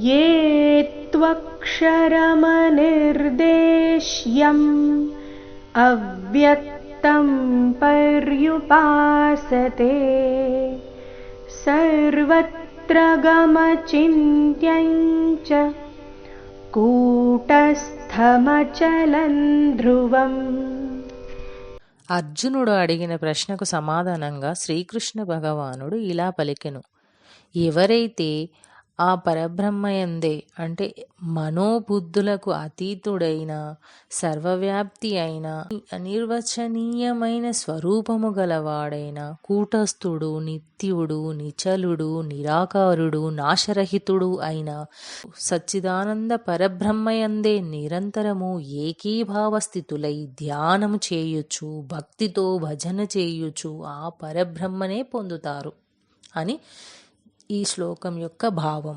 ये त्वक्षरमनिर्देश्यम् अव्यक्तं पर्युपासते सर्वत्र गमचिन्त्यं च कूटस्थमचलं ध्रुवम् అర్జునుడు అడిగిన ప్రశ్నకు సమాధానంగా శ్రీకృష్ణ భగవానుడు ఇలా పలికెను ఎవరైతే ఆ పరబ్రహ్మయందే అంటే మనోబుద్ధులకు అతీతుడైన సర్వవ్యాప్తి అయిన అనిర్వచనీయమైన స్వరూపము గలవాడైన కూటస్థుడు నిత్యుడు నిచలుడు నిరాకారుడు నాశరహితుడు అయిన సచ్చిదానంద పరబ్రహ్మయందే నిరంతరము ఏకీభావ స్థితులై ధ్యానము చేయొచ్చు భక్తితో భజన చేయొచ్చు ఆ పరబ్రహ్మనే పొందుతారు అని ఈ శ్లోకం యొక్క భావం